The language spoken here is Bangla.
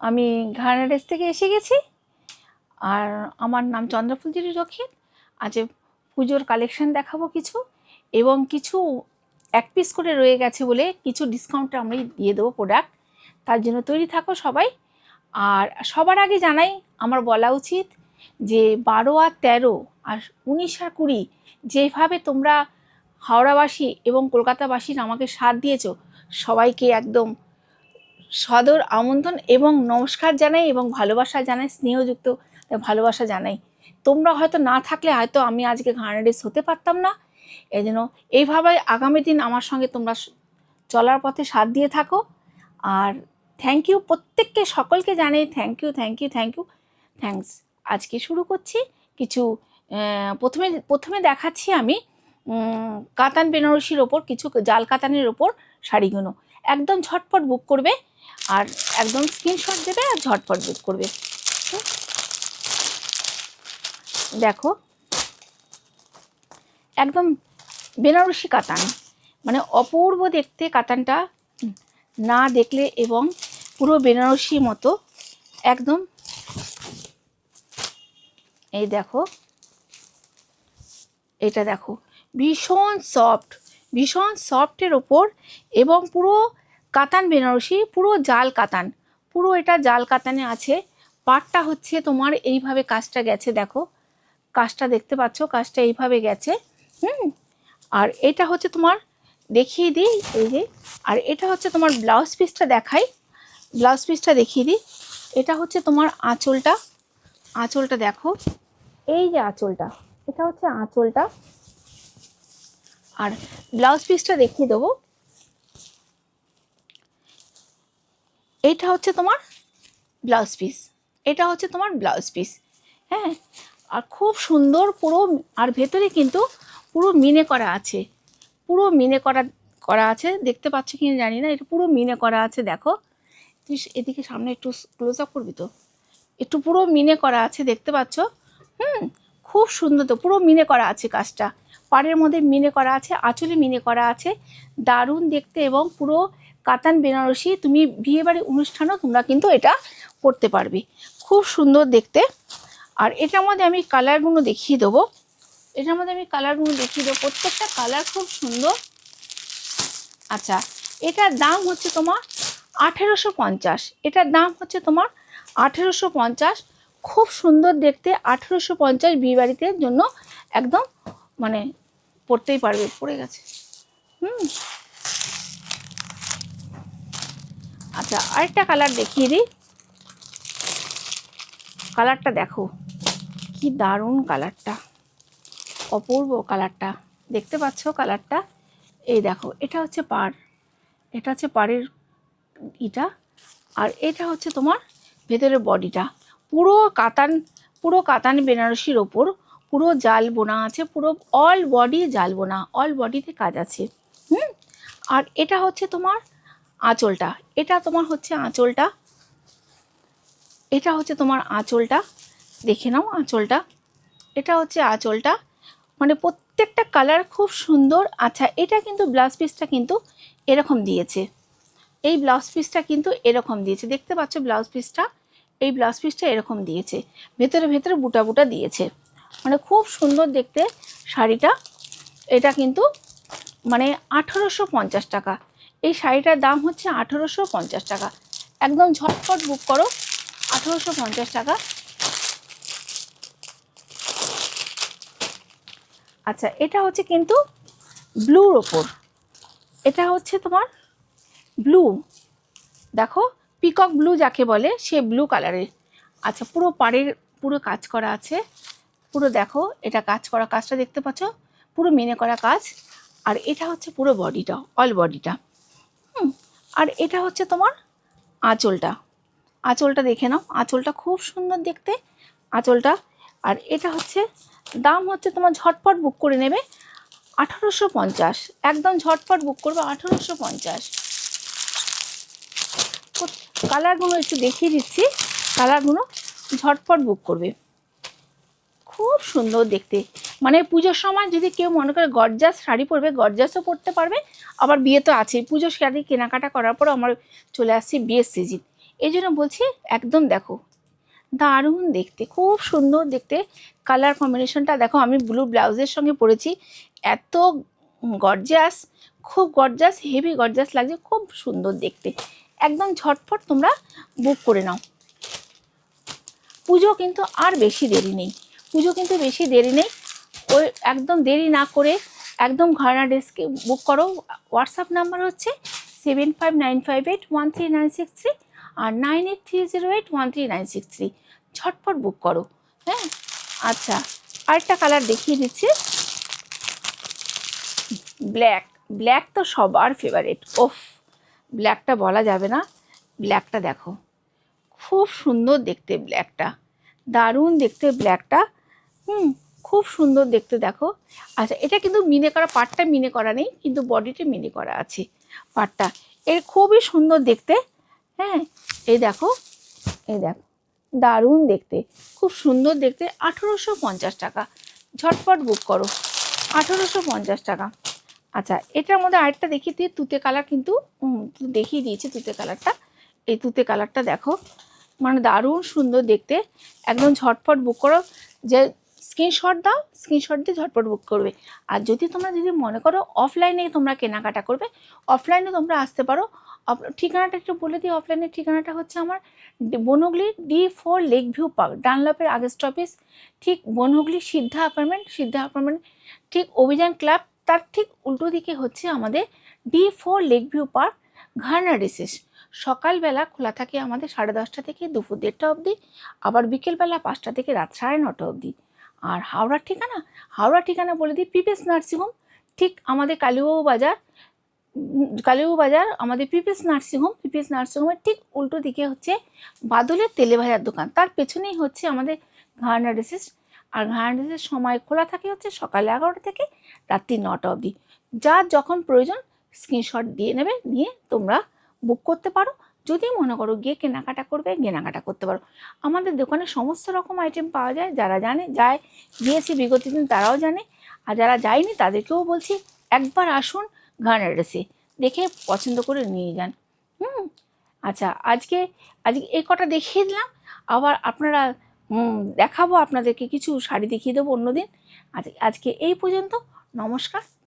আমি ঘানাডেস থেকে এসে গেছি। আর আমার নাম চন্দ্রফুলজিরি রক্ষিত। আজ পুজোর কালেকশন দেখাবো কিছু এবং কিছু এক পিস করে রয়ে গেছে বলে কিছু ডিসকাউন্টে আমরা দিয়ে দেবো প্রোডাক্ট তার জন্য তৈরি থাকো সবাই। আর সবার আগে জানাই, আমার বলা উচিত যে বারো আর তেরো আর উনিশ আর কুড়ি যেভাবে তোমরা হাওড়াবাসী এবং কলকাতাবাসীর আমাকে সাথ দিয়েছ, সবাইকে একদম সদর আমন্ত্রণ এবং নমস্কার জানাই এবং ভালোবাসা জানাই, স্নেহযুক্ত ভালোবাসা জানাই। তোমরা হয়তো না থাকলে হয়তো আমি আজকে ঘানাডিস হতে পারতাম না। এই জন্য এইভাবে আগামী দিন আমার সঙ্গে তোমরা চলার পথে সাথ দিয়ে থাকো। আর থ্যাংক ইউ প্রত্যেককে, সকলকে জানাই thank you thank you thank you thanks আজকে শুরু করছি। কিছু প্রথমে প্রথমে দেখাচ্ছি আমি কাতান, বেনারসির ওপর, কিছু জাল কাতানের ওপর শাড়িগুলো। একদম ঝটপট বুক করবে আর একদম স্ক্রিনশট দেবে আর ঝটপট বুক করবে। দেখো, একদম বেনারসি কাতান মানে অপূর্ব দেখতে কাতানটা না দেখলে এবং পুরো বেনারসি মতো একদম। এই দেখো, এটা দেখো, ভীষণ সফট ভীষণ সফটের ওপর এবং পুরো কাতান বেনারসি, পুরো জাল কাতান, পুরো এটা জাল কাতানে আছে। পাটটা হচ্ছে তোমার এইভাবে কাজটা গেছে, দেখো। কাজটা দেখতে পাচ্ছ, কাজটা এইভাবে গেছে। হুম? আর এটা হচ্ছে তোমার, দেখিয়ে দিই, এই যে, আর এটা হচ্ছে তোমার ব্লাউজ পিসটা দেখাই। ব্লাউজ পিসটা দেখিয়ে দিই। এটা হচ্ছে তোমার আঁচলটা। আঁচলটা দেখো। এই যে আঁচলটা, এটা হচ্ছে আঁচলটা। আর ব্লাউজ পিসটা দেখিয়ে দেবো। এটা হচ্ছে তোমার ব্লাউজ পিস এটা হচ্ছে তোমার ব্লাউজ পিস হ্যাঁ আর খুব সুন্দর পুরো, আর ভেতরে কিন্তু পুরো মিনে করা আছে। পুরো মিনে করা করা আছে। দেখতে পাচ্ছ কি জানি না। এটা পুরো মিনে করা আছে, দেখো। তুই এদিকে সামনে একটু ক্লোজ আপ করবি তো? একটু পুরো মিনে করা আছে, দেখতে পাচ্ছ? হুম, খুব সুন্দর তো। পুরো মিনে করা আছে কাজটা। পাড়ের মধ্যে মিনে করা আছে, আঁচলে মিনে করা আছে। দারুণ দেখতে এবং পুরো কাতান বেনারসি তুমি বিয়েবাড়ি অনুষ্ঠানও তোমরা কিন্তু এটা পরতে পারবে। খুব সুন্দর দেখতে। আর এটার মধ্যে আমি কালারগুলো দেখিয়ে দেবো। এটার মধ্যে আমি কালারগুলো দেখিয়ে দেবো। প্রত্যেকটা কালার খুব সুন্দর। আচ্ছা এটার দাম হচ্ছে তোমার আঠেরোশো পঞ্চাশ। এটার দাম হচ্ছে তোমার আঠেরোশো পঞ্চাশ। খুব সুন্দর দেখতে আঠেরোশো পঞ্চাশ বিয়েবাড়িতে জন্য একদম মানে পড়তেই পারবে। পড়ে গেছে। হুম। আচ্ছা আরেকটা কালার দেখিয়ে দিই। কালারটা দেখো। কি দারুণ কালারটা অপূর্ব কালারটা দেখতে পাচ্ছ কালারটা এই দেখো এটা হচ্ছে পাড়। এটা হচ্ছে পাড়ের ইটা। আর এটা হচ্ছে তোমার ভেতরের বডিটা পুরো কাতান পুরো কাতান বেনারসির ওপর পুরো জাল বোনা আছে, পুরো অল বডি জাল বোনা অল বডিতে কাজ আছে। হুম? আর এটা হচ্ছে তোমার আঁচলটা, এটা তোমার হচ্ছে আঁচলটা, এটা হচ্ছে তোমার আঁচলটা, দেখে নাও আঁচলটা, এটা হচ্ছে আঁচলটা। মানে প্রত্যেকটা কালার খুব সুন্দর। আচ্ছা এটা কিন্তু ব্লাউজ পিসটা কিন্তু এরকম দিয়েছে। এই ব্লাউজ পিসটা কিন্তু এরকম দিয়েছে। দেখতে পাচ্ছ ব্লাউজ পিসটা এই ব্লাউজ পিসটা এরকম দিয়েছে। ভেতরে ভেতরে বুটা বুটা দিয়েছে। মানে খুব সুন্দর দেখতে শাড়িটা। এটা কিন্তু মানে আঠেরোশো পঞ্চাশ টাকা। এই শাড়িটার দাম হচ্ছে আঠেরোশো পঞ্চাশ টাকা। একদম ঝটপট বুক করো। আঠেরোশো পঞ্চাশ টাকা। আচ্ছা এটা হচ্ছে কিন্তু ব্লুর ওপর। এটা হচ্ছে তোমার ব্লু। দেখো পিকক ব্লু যাকে বলে, সে ব্লু কালারের আচ্ছা পুরো পাড়ের, পুরো কাজ করা আছে। পুরো দেখো, এটা কাজ করা কাজটা দেখতে পাচ্ছ? পুরো মেনে করা কাজ। আর এটা হচ্ছে পুরো বডিটা অল বডিটা। হুম, আর এটা হচ্ছে তোমার আঁচলটা। আঁচলটা দেখে নাও, আঁচলটা খুব সুন্দর দেখতে, আঁচলটা। আর এটা হচ্ছে, দাম হচ্ছে তোমার ঝটপট বুক করে নেবে আঠারোশো পঞ্চাশ। একদম ঝটপট বুক করবে আঠারোশো পঞ্চাশ। কালারগুলো একটু দেখিয়ে দিচ্ছি। কালারগুলো ঝটপট বুক করবে। খুব সুন্দর দেখতে। মানে পুজোর সময় যদি কেউ মনে করে গরজাস শাড়ি পরবে, গরজাসও পরতে পারবে। আবার বিয়ে তো আছেই। পুজোর শাড়ি কেনাকাটা করার পর আমার চলে আসছে বিয়ের সিজন এই জন্য বলছি, একদম দেখো, দারুণ দেখতে, খুব সুন্দর দেখতে। কালার কম্বিনেশনটা দেখো, আমি ব্লু ব্লাউজের সঙ্গে পরেছি। এত গর্জাস, খুব গর্জাস হেভি গর্জাস লাগছে, খুব সুন্দর দেখতে। একদম ঝটফট তোমরা বুক করে নাও। পুজো কিন্তু আর বেশি দেরি নেই। পুজো কিন্তু বেশি দেরি নেই। ওই একদম দেরি না করে একদম ঘাড়া ডেস্কে বুক করো। হোয়াটসঅ্যাপ নাম্বার হচ্ছে seven five nine five eight one three nine six three আর nine eight three zero eight one three nine six three ঝটপট বুক করো হ্যাঁ? আচ্ছা আরেকটা কালার দেখিয়ে দিচ্ছি। ব্ল্যাক ব্ল্যাক তো সবার ফেভারিট ওফ ব্ল্যাকটা বলা যাবে না। ব্ল্যাকটা দেখো, খুব সুন্দর দেখতে ব্ল্যাকটা দারুণ দেখতে ব্ল্যাকটা হুম, খুব সুন্দর দেখতে দেখো। আচ্ছা এটা কিন্তু মিনে করা, পাটটা মিনে করা নেই, কিন্তু বডিটা মিনে করা আছে পাটটা। এর খুবই সুন্দর দেখতে হ্যাঁ এই দেখো এই দেখো, দারুণ দেখতে, খুব সুন্দর দেখতে, আঠেরোশো পঞ্চাশ টাকা। ঝটপট বুক করো, আঠেরোশো পঞ্চাশ টাকা। আচ্ছা এটার মধ্যে আরেকটা দেখিয়ে দিয়ে তুতে কালার কিন্তু দেখিয়ে দিয়েছি তুতে কালারটা। এই তুতে কালারটা দেখো মানে দারুণ সুন্দর দেখতে, একদম ঝটপট বুক করো, যে স্ক্রিনশট দাও স্ক্রিনশট দিয়ে ঝটপট বুক করবে। আর যদি তোমরা যদি মনে করো অফলাইনে তোমরা কেনাকাটা করবে অফলাইনে তোমরা আসতে পারো। ঠিকানাটা একটু বলে দিই অফলাইনের ঠিকানাটা হচ্ছে আমার Bonhooghly D four lake view park ডানলপের আগের স্টপেজ ঠিক বনহুগলি সিদ্ধা অ্যাপার্টমেন্ট সিদ্ধা অ্যাপার্টমেন্ট ঠিক অভিযান ক্লাব তার ঠিক উল্টো দিকে হচ্ছে আমাদের D four lake view park Ghana রিসেস সকালবেলা খোলা থাকে আমাদের সাড়ে দশটা থেকে দুপুর দেড়টা অবধি, আবার বিকেলবেলা পাঁচটা থেকে রাত সাড়ে নটা অবধি। আর হাওড়ার ঠিকানা হাওড়ার ঠিকানা বলে দিই পিপেস নার্সিংহোম। ঠিক আমাদের কালীবাবু বাজার কালীবাবু বাজার আমাদের পিপিএস নার্সিংহোম। পিপিএস নার্সিংহোমের ঠিক উল্টো দিকে হচ্ছে বাদলের তেলে ভাজার দোকান। তার পেছনেই হচ্ছে আমাদের ঘানা ডিসিস আর ঘানা ডিসিস সময় খোলা থাকে হচ্ছে সকাল এগারোটা থেকে রাত্রি নটা অবধি। যা যখন প্রয়োজন স্ক্রিনশট দিয়ে নেবে, নিয়ে তোমরা বুক করতে পারো। যদি মনে করো গিয়ে কেনাকাটা করবে, কেনাকাটা করতে পারো। আমাদের দোকানে সমস্ত রকম আইটেম পাওয়া যায়, যারা জানে যায় গিয়েছি বিগত দিন তারাও জানে। আর যারা যায়নি তাদেরকেও বলছি, একবার আসুন গান দেখে পছন্দ করে নিয়ে যান। হুম? আচ্ছা আজকে আজকে এই কটা দেখিয়ে দিলাম। আবার আপনারা দেখাবো, আপনাদেরকে কিছু শাড়ি দেখিয়ে দেবো অন্যদিন। আজ, আজকে এই পর্যন্ত। নমস্কার।